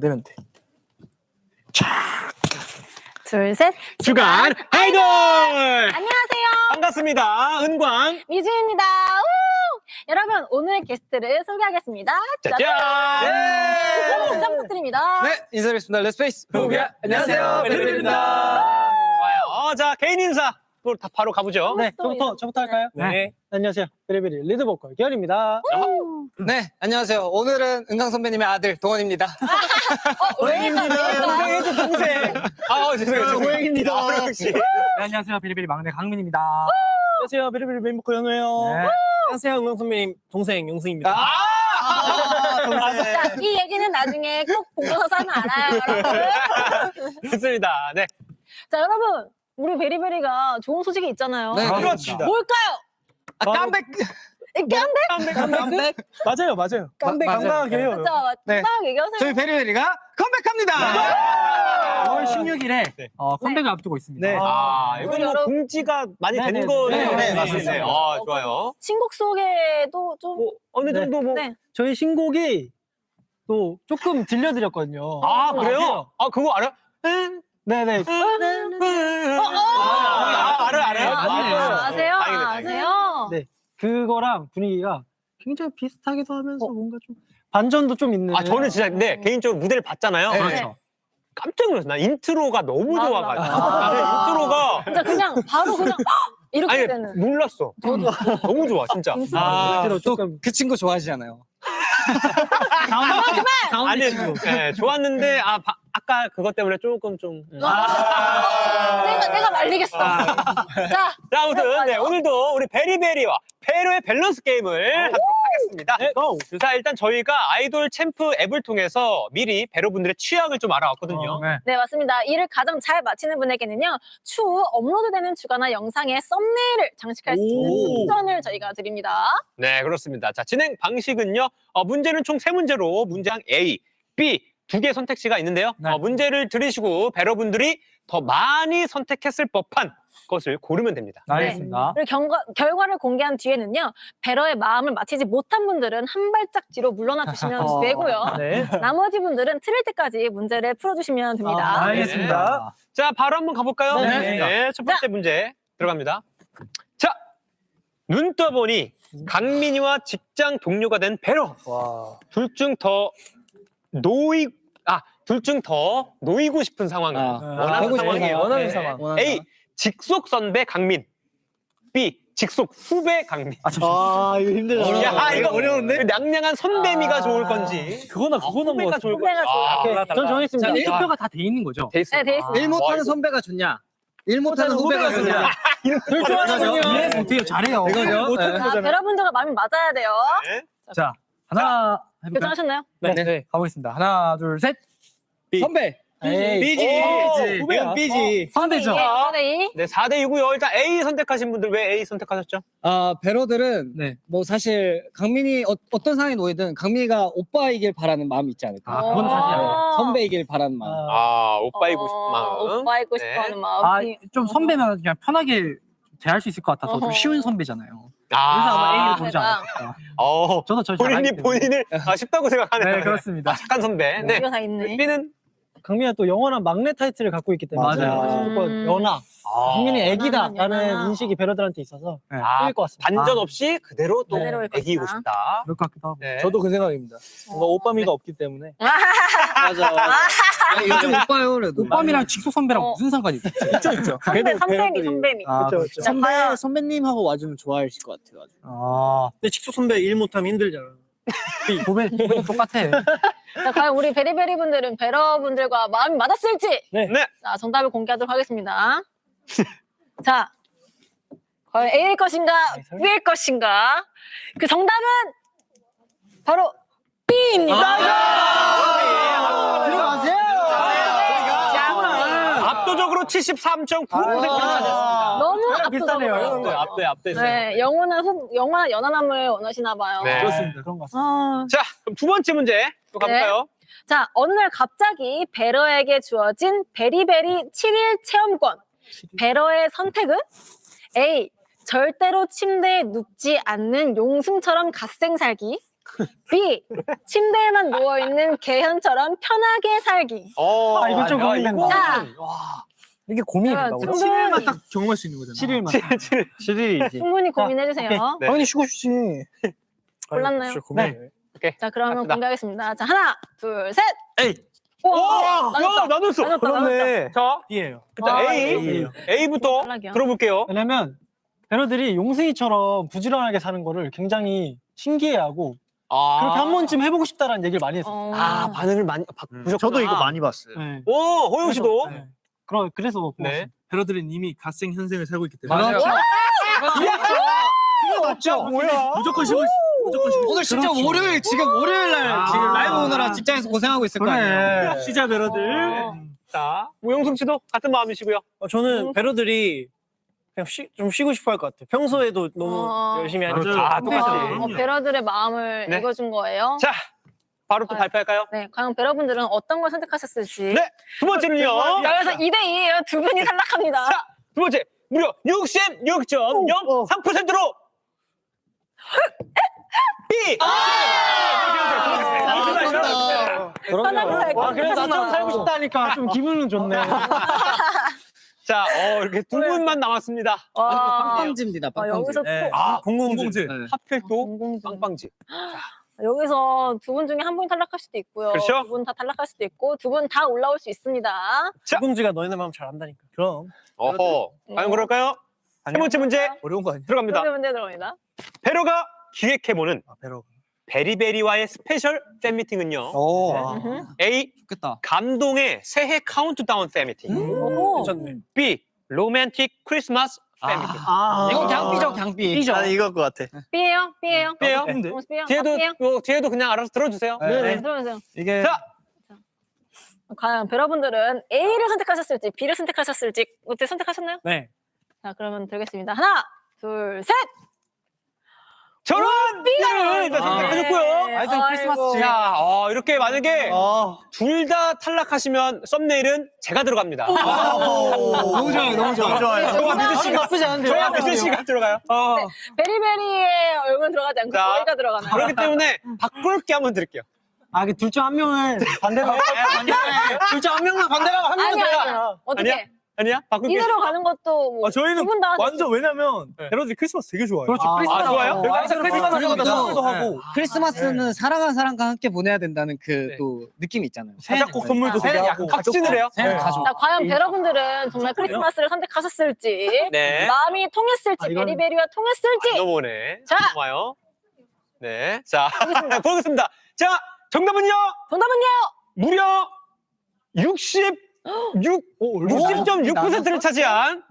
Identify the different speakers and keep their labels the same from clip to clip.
Speaker 1: 되면 돼.
Speaker 2: 둘, 셋.
Speaker 3: 주간 아이돌!
Speaker 2: 안녕하세요.
Speaker 3: 반갑습니다. 은광.
Speaker 2: 미주입니다. 우! 여러분, 오늘 게스트를 소개하겠습니다.
Speaker 3: 짜잔!
Speaker 2: 짠! 인사 부탁드립니다.
Speaker 1: 네, 인사드리겠습니다. 렛츠페이스.
Speaker 3: 후비야. 안녕하세요. 베리베리입니다. 좋아요. 자, 개인 인사. 또다 바로 가보죠.
Speaker 4: 네,
Speaker 2: 또
Speaker 4: 저부터. 저부터 할까요?
Speaker 3: 네.
Speaker 4: 안녕하세요. 베리베리 리드 보컬 기현입니다.
Speaker 1: 네, 안녕하세요. 오늘은 은강 선배님의 아들 동원입니다.
Speaker 2: 어, 왜
Speaker 3: 동생이죠, 동생. 아, 죄송해요. 죄송해요.
Speaker 4: 고양입니다.
Speaker 3: 아, 역시.
Speaker 5: 네, 안녕하세요. 비리비리 막내 강민입니다.
Speaker 4: 안녕하세요. 베리베리 메인 보컬 현우예요.
Speaker 5: 네.
Speaker 4: 안녕하세요. 은광 선배님 동생 용승입니다.
Speaker 2: 자, 이 얘기는 나중에 꼭 보고 서서 하면 알아요, 여러분.
Speaker 3: 좋습니다. 네.
Speaker 2: 자, 여러분. 우리 베리베리가 좋은 소식이 있잖아요.
Speaker 1: 네,
Speaker 3: 그렇습니다.
Speaker 2: 뭘까요?
Speaker 1: 아, 깜백.
Speaker 2: 깜백?
Speaker 1: 깜백.
Speaker 4: 맞아요, 맞아요.
Speaker 2: 깜백.
Speaker 1: 맞아요.
Speaker 4: 당당하게 해요.
Speaker 2: 맞죠?
Speaker 1: 네.
Speaker 2: 딱 얘기하세요.
Speaker 1: 저희 베리베리가 컴백합니다.
Speaker 5: 5월 16일에
Speaker 3: 네.
Speaker 5: 어, 컴백을 앞두고 있습니다.
Speaker 4: 네.
Speaker 3: 아, 이건 뭐
Speaker 2: 여러분.
Speaker 3: 공지가 많이
Speaker 5: 네,
Speaker 3: 되는
Speaker 5: 네,
Speaker 3: 거네요.
Speaker 1: 네, 네, 맞습니다.
Speaker 3: 아, 좋아요.
Speaker 2: 신곡 소개도 좀.
Speaker 3: 뭐, 어느
Speaker 4: 네.
Speaker 3: 정도 뭐.
Speaker 2: 네.
Speaker 4: 저희 신곡이 또 조금 들려드렸거든요.
Speaker 3: 아, 그래요?
Speaker 4: 아세요?
Speaker 3: 아, 그거 알아요?
Speaker 4: 네네.
Speaker 3: 아, 알아요, 알아요.
Speaker 5: 아니에요.
Speaker 2: 아, 아세요?
Speaker 3: 다행이다,
Speaker 2: 아,
Speaker 3: 다행이다.
Speaker 2: 아세요?
Speaker 4: 네. 그거랑 분위기가 굉장히 비슷하기도 하면서 뭔가 좀 반전도 좀 있는.
Speaker 3: 아, 저는 진짜 근데 개인적으로 무대를 봤잖아요.
Speaker 1: 네.
Speaker 5: 그렇죠.
Speaker 3: 깜짝 놀랐어. 나 인트로가 너무
Speaker 2: 맞아,
Speaker 3: 좋아가지고.
Speaker 2: 맞아.
Speaker 3: 나는 인트로가
Speaker 2: 진짜 그냥 바로 그냥 이렇게
Speaker 3: 아니
Speaker 2: 되는.
Speaker 3: 놀랐어. 너무 좋아 진짜.
Speaker 4: 아,
Speaker 1: 또
Speaker 4: 조금
Speaker 1: 그 친구 좋아하시잖아요.
Speaker 3: 아니 네, 좋았는데 아 바- 아까 그것 때문에 조금 좀.
Speaker 2: 아, 내가 내가 말리겠어.
Speaker 3: 아.
Speaker 2: 자,
Speaker 3: 자 아무튼 네. 오늘도 우리 베리베리와 페로의 밸런스 게임을 하도록 하겠습니다.
Speaker 4: 네, 고!
Speaker 3: 자 일단 저희가 아이돌 챔프 앱을 통해서 미리 베로분들의 취향을 좀 알아왔거든요.
Speaker 5: 어, 네.
Speaker 2: 네 맞습니다. 이를 가장 잘 맞히는 분에게는요 추후 업로드되는 주간화 영상에 썸네일을 장식할 수 있는
Speaker 4: 오.
Speaker 2: 특전을 저희가 드립니다.
Speaker 3: 네, 그렇습니다. 자, 진행 방식은요. 어, 문제는 총 세 문제로 문제항 A, B 두개 선택지가 있는데요.
Speaker 5: 네.
Speaker 3: 어, 문제를 들으시고 배러분들이 더 많이 선택했을 법한 것을 고르면 됩니다.
Speaker 5: 알겠습니다.
Speaker 2: 그리고 경과, 결과를 공개한 뒤에는요 베러의 마음을 맞히지 못한 분들은 한 발짝 뒤로 물러나 주시면
Speaker 4: 어,
Speaker 2: 되고요.
Speaker 4: 네.
Speaker 2: 나머지 분들은 틀릴 때까지 문제를 풀어주시면 됩니다.
Speaker 4: 아,
Speaker 5: 알겠습니다.
Speaker 3: 자, 바로 한번 가볼까요?
Speaker 4: 네.
Speaker 3: 첫 번째 문제 들어갑니다. 자, 눈 떠보니 강민이와 직장 동료가 된 배러.
Speaker 4: 와.
Speaker 3: 둘 중 더 노이 아, 둘 중 더 놓이고 싶은 상황.
Speaker 1: 아,
Speaker 3: 원하는
Speaker 1: 하고 싶은
Speaker 3: 상황이에요.
Speaker 1: 상황.
Speaker 4: 원하는
Speaker 3: 네.
Speaker 4: 상황.
Speaker 1: 원하는
Speaker 3: A 직속 선배 강민 B 직속 후배 강민
Speaker 5: 아.
Speaker 4: 아, 이거 힘들다.
Speaker 3: 야 이거
Speaker 4: 어려운데?
Speaker 3: 그 냥냥한 선배미가
Speaker 4: 아.
Speaker 3: 좋을 건지
Speaker 4: 그거나
Speaker 3: 아,
Speaker 4: 그거나 뭐.
Speaker 3: 후배가 좋을 건지
Speaker 2: 후배가 좋을
Speaker 3: 아.
Speaker 4: 전 정했습니다.
Speaker 5: 자, 이 투표가 다 돼 있는 거죠?
Speaker 3: 돼 있어
Speaker 2: 네, 돼 있습니다.
Speaker 1: 일 못하는 선배가 좋냐? 일 못하는 후배가 좋냐?
Speaker 4: 둘중 하나군요.
Speaker 5: 이해해서 어떻게 잘해요.
Speaker 1: 이거죠? 네.
Speaker 2: 자,
Speaker 4: 거잖아요.
Speaker 2: 베러분들과 마음이 맞아야 돼요.
Speaker 3: 네.
Speaker 5: 자, 하나 해볼까요?
Speaker 2: 결정하셨나요?
Speaker 5: 네. 네. 가보겠습니다. 하나, 둘, 셋.
Speaker 1: 선배.
Speaker 4: 에이,
Speaker 3: 삐지.
Speaker 4: 오,
Speaker 3: 후배야.
Speaker 4: 이건 삐지.
Speaker 5: 선배죠.
Speaker 2: 네,
Speaker 3: 네 4대 2고요 일단 A 선택하신 분들 왜 A 선택하셨죠?
Speaker 1: 아, 배러들은
Speaker 5: 네.
Speaker 1: 뭐 사실 강민이 어, 어떤 상황이 놓이든 강민이가 오빠이길 바라는 마음이 있지 않을까?
Speaker 5: 아, 그건 사실이에요.
Speaker 1: 네, 선배이길 바라는 마음.
Speaker 4: 아,
Speaker 3: 아 오빠이고 싶은 마음
Speaker 2: 오빠이고
Speaker 3: 네.
Speaker 2: 싶어하는 마음.
Speaker 5: 아, 좀 선배면 그냥 편하게 대할 수 있을 것 같아서 좀
Speaker 2: 어허.
Speaker 5: 쉬운 선배잖아요. 그래서 아마 A를
Speaker 3: 아,
Speaker 2: 대박.
Speaker 5: 않았을까.
Speaker 3: 어,
Speaker 5: 저도 저
Speaker 3: 본인이 본인을 아, 쉽다고 생각하네요
Speaker 5: 네, 그렇습니다.
Speaker 3: 아, 착한 선배
Speaker 2: 네다 있네.
Speaker 3: B는
Speaker 4: 강민이가 또 영원한 막내 타이틀을 갖고 있기 때문에
Speaker 5: 맞아요.
Speaker 4: 무조건
Speaker 2: 음.
Speaker 4: 연하.
Speaker 3: 아,
Speaker 4: 강민이
Speaker 2: 연하나,
Speaker 4: 애기다라는
Speaker 2: 연하나.
Speaker 4: 인식이 베러들한테 있어서
Speaker 5: 네.
Speaker 3: 아,
Speaker 4: 것 같습니다.
Speaker 3: 반전 없이 그대로 또
Speaker 2: 그대로일
Speaker 3: 애기이고. 싶다
Speaker 5: 그럴 것 같기도 하고.
Speaker 3: 네.
Speaker 4: 그 생각입니다. 뭔가 오빠미가 없기 때문에.
Speaker 1: 맞아. 아, 요즘 오빠요, 그래도.
Speaker 5: 오빠미랑 직속 선배랑
Speaker 2: 어.
Speaker 5: 무슨 상관이 있죠?
Speaker 1: 있죠, 있죠.
Speaker 2: 선배, 선배미, 선배미.
Speaker 5: 아,
Speaker 4: 그쵸,
Speaker 5: 그렇죠.
Speaker 2: 자, 과연
Speaker 1: 선배님하고 와주면 좋아하실 것 같아요.
Speaker 5: 아,
Speaker 4: 근데 직속 선배 일 못하면 힘들잖아.
Speaker 5: 고백, 고백 똑같아.
Speaker 2: 자, 과연 우리 베리베리 분들은 베러 분들과 마음이 맞았을지.
Speaker 4: 네.
Speaker 3: 네.
Speaker 2: 자, 정답을 공개하도록 하겠습니다. 자, 과연 A일 것인가, B일 것인가? 그 정답은 바로 B입니다.
Speaker 1: 들
Speaker 3: 73.9%를 차지했습니다
Speaker 2: 너무
Speaker 4: 비슷하네요.
Speaker 2: 압도적으로.
Speaker 3: 네, 압도에 압도했어요
Speaker 2: 네, 영원한 후, 영원한 연하남을 원하시나 봐요.
Speaker 3: 네.
Speaker 4: 그렇습니다. 그런 것 같습니다.
Speaker 2: 아,
Speaker 3: 자 그럼 두 번째 문제 또 가볼까요
Speaker 2: 자, 어느 날 갑자기 베러에게 주어진 베리베리 7일 체험권. 베러의 선택은 A. 절대로 침대에 눕지 않는 용승처럼 갓생 살기. B. 침대에만 누워 있는 개현처럼 편하게 살기.
Speaker 3: 어,
Speaker 4: 아, 이건 좀
Speaker 3: 야,
Speaker 4: 고민된다.
Speaker 2: 자.
Speaker 3: 와.
Speaker 4: 이게 고민이
Speaker 2: 자,
Speaker 4: 된다고.
Speaker 2: 충분히,
Speaker 5: 7일만 딱 경험할 수 있는 거잖아.
Speaker 4: 7일만.
Speaker 3: 7일.
Speaker 5: 7일이지.
Speaker 2: 충분히 고민해 주세요.
Speaker 3: 네.
Speaker 4: 당연히 쉬고 싶지.
Speaker 2: 골랐나요?
Speaker 4: 진짜 고민이네.
Speaker 2: 자, 그러면
Speaker 3: 갑시다.
Speaker 2: 공개하겠습니다. 자, 하나, 둘, 셋.
Speaker 5: 에이.
Speaker 2: 와,
Speaker 3: 야,
Speaker 2: 나눴다.
Speaker 3: 나눴어.
Speaker 2: 나눴다, 나눴다.
Speaker 3: 자,
Speaker 4: B예요.
Speaker 3: 일단
Speaker 2: 아,
Speaker 3: A.
Speaker 4: A예요.
Speaker 3: A부터
Speaker 2: 탈락이요.
Speaker 3: 들어볼게요.
Speaker 4: 왜냐면 배러들이 용승이처럼 부지런하게 사는 거를 굉장히 신기해하고
Speaker 3: 아.
Speaker 4: 그렇게 한 번쯤 해보고 싶다라는 얘기를 많이 했어요.
Speaker 2: 어.
Speaker 3: 아, 반응을 많이 바,
Speaker 5: 음.
Speaker 3: 보셨구나.
Speaker 5: 저도 이거 많이 봤어요.
Speaker 4: 네.
Speaker 3: 오, 호영 씨도.
Speaker 4: 네. 그러, 그래서
Speaker 3: 네.
Speaker 5: 배러들은 이미 갓생 현생을 살고 있기 때문에
Speaker 1: 맞아요.
Speaker 4: 맞죠? 뭐야?
Speaker 5: 무조건 쉬고 무조건 쉬고
Speaker 1: 오늘 진짜
Speaker 4: 그렇죠.
Speaker 1: 월요일 지금 월요일 날
Speaker 5: 아.
Speaker 1: 지금 라이브 오느라 직장에서 고생하고 있을 거 아니에요.
Speaker 4: 그래.
Speaker 5: 시자 배러들
Speaker 2: 어.
Speaker 3: 자, 우영승 씨도 같은 마음이시고요.
Speaker 6: 어, 저는 배러들이 그냥 쉬, 좀 쉬고 싶어 할 것 같아요. 평소에도 너무
Speaker 2: 어.
Speaker 6: 열심히 하니까.
Speaker 5: 맞아요.
Speaker 3: 아, 똑같이.
Speaker 2: 어, 베러들의 마음을
Speaker 3: 네.
Speaker 2: 읽어준 거예요.
Speaker 3: 자, 바로 또
Speaker 2: 아.
Speaker 3: 발표할까요?
Speaker 2: 네, 과연 베러분들은 어떤 걸 선택하셨을지.
Speaker 3: 네, 두 번째는요.
Speaker 2: 자, 그래서 2대 2예요. 두 분이 탈락합니다.
Speaker 3: 자, 두 번째 무려 66.03%로 B.
Speaker 2: 편하게 살기.
Speaker 4: 아, 그래서 나처럼 살고 싶다니까 좀 기분은 좋네.
Speaker 3: 자, 어, 이렇게 두 분만 남았습니다.
Speaker 2: 와,
Speaker 1: 빵빵지입니다.
Speaker 2: 아. 여기서
Speaker 6: 네.
Speaker 2: 또
Speaker 3: 아,
Speaker 1: 네.
Speaker 3: 하필 또. 빵빵지.
Speaker 2: 여기서 두 분 중에 한 분이 탈락할 수도 있고요.
Speaker 3: 그렇죠.
Speaker 2: 두 분 다 탈락할 수도 있고 두 분 다 올라올 수 있습니다.
Speaker 6: 죽음지가 너희네 마음 잘 안다니까.
Speaker 5: 그럼
Speaker 3: 어허, 과연 그럴까요? 세 번째 문제
Speaker 5: 어려운 거 아니야?
Speaker 3: 들어갑니다.
Speaker 2: 문제 문제 들어갑니다.
Speaker 3: 베로가 기획해보는
Speaker 5: 아 배러
Speaker 3: 베리베리와의 스페셜 팬미팅은요.
Speaker 1: 오,
Speaker 2: 음흠.
Speaker 3: A.
Speaker 1: 좋겠다.
Speaker 3: 감동의 새해 카운트다운 팬미팅.
Speaker 2: 오호.
Speaker 6: 괜찮네.
Speaker 3: B. 로맨틱 크리스마스 팬미팅.
Speaker 4: 아,
Speaker 1: 이건 강비죠, 강비.
Speaker 4: B죠.
Speaker 5: 난 이거 것 같아.
Speaker 2: B예요, B예요.
Speaker 3: B예요?
Speaker 2: 어.
Speaker 3: 뒤에도
Speaker 2: 아, B예요.
Speaker 3: 뭐, 뒤에도 그냥 알아서 들어주세요.
Speaker 1: 네.
Speaker 2: 네, 들어보세요.
Speaker 5: 이게
Speaker 3: 자,
Speaker 2: 과연 베러분들은 A를 선택하셨을지 B를 선택하셨을지 어떻게 선택하셨나요?
Speaker 6: 네.
Speaker 2: 자, 그러면 들겠습니다. 하나, 둘, 셋.
Speaker 3: 저런 B를 일단
Speaker 2: 네.
Speaker 3: 선택하셨고요.
Speaker 2: 아이고.
Speaker 5: 크리스마스
Speaker 3: 자, 어, 이렇게 만약에
Speaker 5: 아
Speaker 3: 둘 다 탈락하시면 썸네일은 제가 들어갑니다.
Speaker 1: 너무 좋아요, 너무 좋아요.
Speaker 5: 좋아요.
Speaker 3: 저와 미드
Speaker 4: 아,
Speaker 3: 씨가
Speaker 4: 나쁘지 않은데요?
Speaker 3: 저와 미드 씨가 들어가요.
Speaker 2: 베리베리의 얼굴 들어가지 않고
Speaker 3: 자,
Speaker 2: 저희가 들어가나요?
Speaker 3: 그렇기 때문에 바꿀 게 한번 드릴게요.
Speaker 4: 아, 그둘중 한 명은 반대가. 둘중 한 명만 반대가 한 명은
Speaker 2: 아니야,
Speaker 4: 돼요.
Speaker 2: 아니야. 어떻게?
Speaker 3: 아니야? 아니야? 바꿀게.
Speaker 2: 이대로 가는 것도 뭐
Speaker 5: 아, 저희는
Speaker 2: 두분 다.
Speaker 5: 완전 왜냐면
Speaker 3: 네.
Speaker 5: 배러들이 크리스마스 되게 좋아해요.
Speaker 4: 그렇죠. 아, 크리스마스.
Speaker 3: 아, 좋아요?
Speaker 4: 아,
Speaker 3: 항상
Speaker 4: 크리스마스
Speaker 5: 선물도 하고
Speaker 1: 크리스마스는 사랑하는 사람과 함께 보내야 된다는 그
Speaker 3: 네.
Speaker 1: 또 느낌이 있잖아요.
Speaker 5: 자작곡 선물도
Speaker 2: 아,
Speaker 5: 되게
Speaker 4: 새해는
Speaker 5: 하고
Speaker 3: 각진을 해요.
Speaker 1: 새해는
Speaker 5: 네.
Speaker 1: 가족.
Speaker 2: 자, 과연 베러분들은 정말 크리스마스를 선택하셨을지,
Speaker 3: 네.
Speaker 2: 마음이 통했을지,
Speaker 4: 아,
Speaker 2: 베리베리와 통했을지.
Speaker 3: 넘어오네.
Speaker 2: 자.
Speaker 3: 넘어와요. 네. 자, 보겠습니다. 자, 정답은요?
Speaker 2: 정답은요?
Speaker 3: 무려 66, 60.6%를 차지한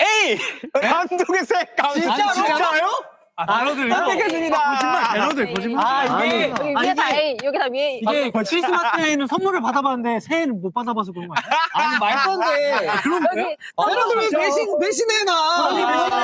Speaker 3: A! 감독의 새 감독.
Speaker 1: 진짜로?
Speaker 5: 아 배러들
Speaker 3: 선택했습니다.
Speaker 5: 거짓말 배러들 거짓말
Speaker 4: 아, 이게,
Speaker 2: 여기
Speaker 4: 아니,
Speaker 2: 위에 다
Speaker 4: 이게,
Speaker 2: A, 여기 다 위에.
Speaker 4: 이게 크리스마스에는 선물을 받아봤는데 새해를 못 받아봐서 그런 거 아니야?
Speaker 1: 아니, 말도 안 돼.
Speaker 2: 여기
Speaker 1: 베러들 왜 배신, 배신해, 나.
Speaker 4: 아니, 배신해.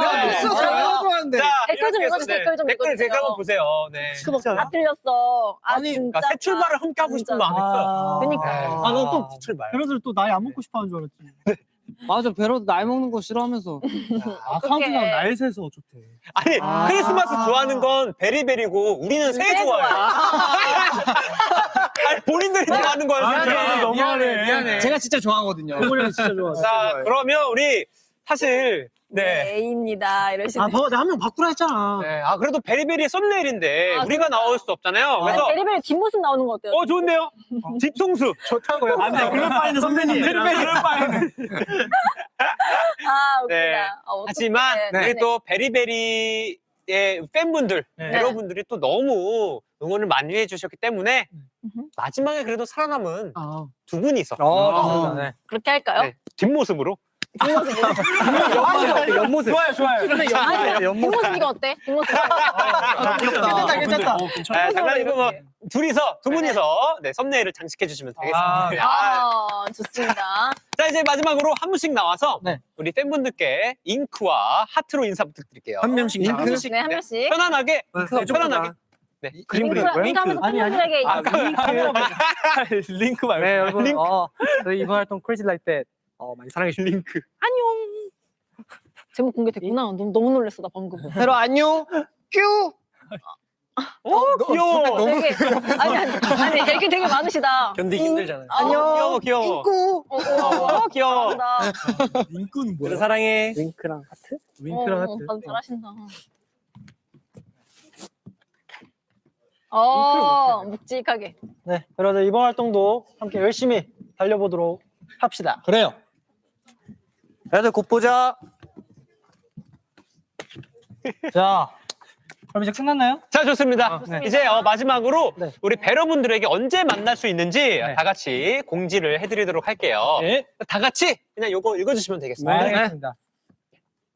Speaker 1: 내가 크리스마스 얼마나 좋아하는데.
Speaker 3: 자,
Speaker 2: 댓글 좀
Speaker 3: 이렇게
Speaker 2: 읽어주세요,
Speaker 3: 해서,
Speaker 2: 댓글 좀
Speaker 3: 댓글
Speaker 2: 읽어주세요.
Speaker 3: 제가 한번 보세요. 네.
Speaker 2: 다 틀렸어. 아,
Speaker 3: 아니,
Speaker 2: 진짜.
Speaker 3: 그러니까 새 출발을 함께 하고 싶은 마음이 있어요.
Speaker 2: 그러니까.
Speaker 4: 아, 너또
Speaker 3: 새 출발.
Speaker 4: 배러들 또 나이 안 먹고 싶어 하는 줄 알았지.
Speaker 1: 맞아, 베러도 날 먹는 거 싫어하면서.
Speaker 5: 아. 카운트다운 날 세서 좋대
Speaker 3: 아니,
Speaker 1: 아.
Speaker 3: 크리스마스 좋아하는 건 베리베리고 우리는 새. 좋아요. 아니, 본인들이 좋아하는 거예요.
Speaker 5: 아,
Speaker 3: 그게.
Speaker 5: 그래, 너무하네.
Speaker 1: 미안해. 제가 진짜 좋아하거든요.
Speaker 4: 진짜 좋아.
Speaker 3: 자, 그러면 우리 사실 네.
Speaker 2: A입니다. 이러시네.
Speaker 4: 아, 봐봐, 내가 한 명 바꾸라 했잖아.
Speaker 3: 네. 아, 그래도 베리베리의 썸네일인데
Speaker 2: 아,
Speaker 3: 우리가 나올 수 없잖아요. 그래서
Speaker 2: 베리베리 뒷모습 나오는 거 어때요?
Speaker 3: 어, 좋은데요? 뒤통수.
Speaker 5: 좋다고요 안 돼 그럴 바에는 선배님
Speaker 3: 베리베리.
Speaker 5: 그럴 바에는
Speaker 2: 아, 웃기다.
Speaker 3: 네.
Speaker 2: 아, 어떡해.
Speaker 3: 하지만
Speaker 2: 네,
Speaker 3: 우리
Speaker 2: 네.
Speaker 3: 또 베리베리의 팬분들,
Speaker 5: 네.
Speaker 3: 여러분들이 또 너무 응원을 많이 해주셨기 때문에. 마지막에 그래도 살아남은
Speaker 4: 아,
Speaker 3: 두 분이 있어.
Speaker 1: 어,
Speaker 3: 네.
Speaker 2: 그렇게 할까요?
Speaker 3: 네. 뒷모습으로.
Speaker 1: 옆모습.
Speaker 5: 좋아요 좋아요
Speaker 2: 아니, 뒷모습 이거 어때? 뒷모습.
Speaker 4: 괜찮다, 괜찮다.
Speaker 5: 어,
Speaker 3: 네, 장난이고 뭐. 둘이서 두 분이서 네, 썸네일을 장식해 주시면 되겠습니다.
Speaker 5: 아,
Speaker 3: 아,
Speaker 2: 아, 좋습니다.
Speaker 3: 자 이제 마지막으로 한 분씩 나와서
Speaker 4: 네.
Speaker 3: 우리 팬분들께 잉크와 하트로 인사 부탁드릴게요.
Speaker 5: 한 명씩
Speaker 3: 잉크?
Speaker 5: 다.
Speaker 3: 한 명씩
Speaker 2: 네, 한
Speaker 3: 네.
Speaker 2: 명씩.
Speaker 3: 편안하게
Speaker 5: 네, 좀
Speaker 3: 편안하게.
Speaker 5: 더
Speaker 3: 네.
Speaker 5: 그림 그리는
Speaker 2: 링크,
Speaker 4: 아니, 아니.
Speaker 3: 아,
Speaker 5: 링크 링크 말고
Speaker 6: 네, 여러분. 어, 저희 이번 활동 크레이지 라이트 때 어, 많이 사랑해 주세요.
Speaker 3: 링크.
Speaker 2: 제목 공개됐구나. 너무, 너무 놀랐어, 나 방금.
Speaker 1: 베러 안녕. 큐.
Speaker 3: 어, 귀여워.
Speaker 2: 되게 아니 아니 아니 애기 되게 많으시다.
Speaker 6: 견디기 힘들잖아요.
Speaker 3: 귀여워, 귀여워.
Speaker 1: 인구.
Speaker 2: 어, 어,
Speaker 3: 어, 귀여워.
Speaker 2: 잘한다.
Speaker 1: 인구는
Speaker 6: 그래 사랑해.
Speaker 4: 윙크랑 하트?
Speaker 2: 어,
Speaker 4: 윙크랑
Speaker 2: 어,
Speaker 4: 하트.
Speaker 2: 어, 잘하신다. 어, 묵직하게.
Speaker 4: 네, 여러분들 이번 활동도 함께 열심히 달려보도록 합시다.
Speaker 1: 그래요.
Speaker 6: 애들 곧 보자.
Speaker 4: 자,
Speaker 5: 그럼 이제 끝났나요?
Speaker 3: 자, 좋습니다.
Speaker 2: 좋습니다.
Speaker 3: 이제 어, 마지막으로
Speaker 4: 네.
Speaker 3: 우리 배러분들에게 언제 만날 수 있는지
Speaker 5: 네.
Speaker 3: 다 같이 공지를 해드리도록 할게요.
Speaker 1: 네.
Speaker 3: 다 같이 그냥 요거 읽어주시면 되겠습니다.
Speaker 4: 네.
Speaker 5: 알겠습니다.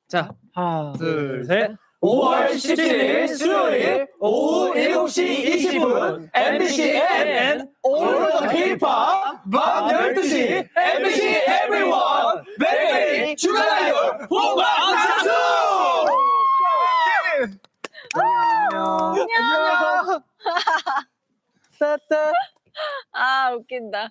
Speaker 1: 자,
Speaker 4: 하나,
Speaker 1: 둘, 셋.
Speaker 6: 5월 17일 수요일 오후 7시 20분 MBC MN 올더 힙합 밤 12시 MBC 에브리원 베리베리 주간 아이돌 본방사수
Speaker 2: 안녕.
Speaker 4: 따따.
Speaker 2: 아, 웃긴다.